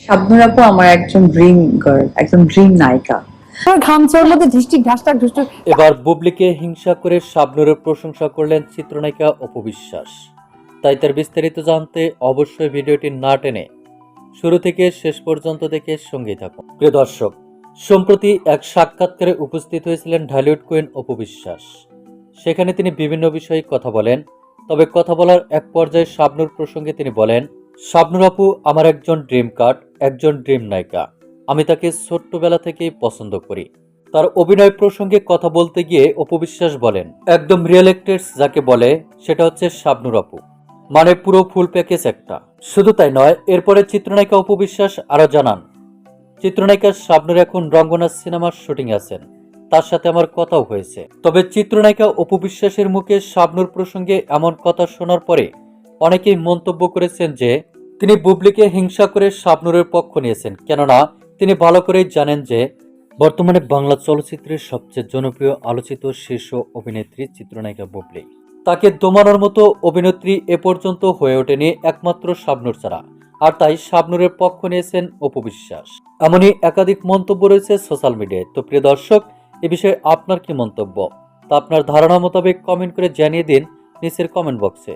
শাবনুর আপু আমার একজন ড্রিম গার্ল একজন ড্রিম নায়িকা। মধ্যে ঘাসটা এবার বুবলিকে হিংসা করে শাবনুরের প্রশংসা করলেন চিত্রনায়িকা অপবিশ্বাস তাই তার বিস্তারিত জানতে অবশ্যই ভিডিওটি না টেনে শুরু থেকে শেষ পর্যন্ত দেখে সঙ্গেই থাকুন। প্রিয় দর্শক সম্প্রতি এক সাক্ষাৎকারে উপস্থিত হয়েছিলেন ঢালিউড কুইন অপবিশ্বাস সেখানে তিনি বিভিন্ন বিষয়ে কথা বলেন তবে কথা বলার এক পর্যায়ে শাবনুর প্রসঙ্গে তিনি বলেন শাবনুর আপু আমার একজন ড্রিম কার্ড একজন ড্রিম নায়িকা। আমি তাকে ছোট্টবেলা থেকেই পছন্দ করি। তার অভিনয় প্রসঙ্গে কথা বলতে গিয়ে অপবিশ্বাস বলেন, একদম রিয়েল অ্যাক্টরস যাকে বলে, সেটা হচ্ছে শাবনুর আপু। মানে পুরো ফুল প্যাকেজ একটা। শুধু তাই নয়, এরপরে চিত্রনায়িকা অপবিশ্বাস আরও জানান, চিত্রনায়িকা শাবনুর এখন রঙ্গনা সিনেমার শুটিং আছেন। তার সাথে আমার কথাও হয়েছে। তবে চিত্রনায়িকা অপবিশ্বাসের মুখে শাবনুর প্রসঙ্গে এমন কথা শোনার পরে অনেকেই মন্তব্য করেছেন যে, তিনি বুবলিকে হিংসা করে শাবনুরের পক্ষ নিয়েছেন, কেননা তিনি ভালো করেই জানেন যে, বর্তমানে বাংলা চলচ্চিত্রের সবচেয়ে জনপ্রিয় আলোচিত শীর্ষ অভিনেত্রী চিত্রনায়িকা বুবলি। তাকে দমানোর মতো অভিনেত্রী এ পর্যন্ত হয়ে ওঠেনি একমাত্র শাবনুর ছাড়া, আর তাই শাবনুরের পক্ষ নিয়েছেন অপবিশ্বাস এমনই একাধিক মন্তব্য রয়েছে সোশ্যাল মিডিয়ায়। তো প্রিয় দর্শক, এ বিষয়ে আপনার কি মন্তব্য? তা আপনার ধারণা মোতাবেক কমেন্ট করে জানিয়ে দিন নিচের কমেন্ট বক্সে।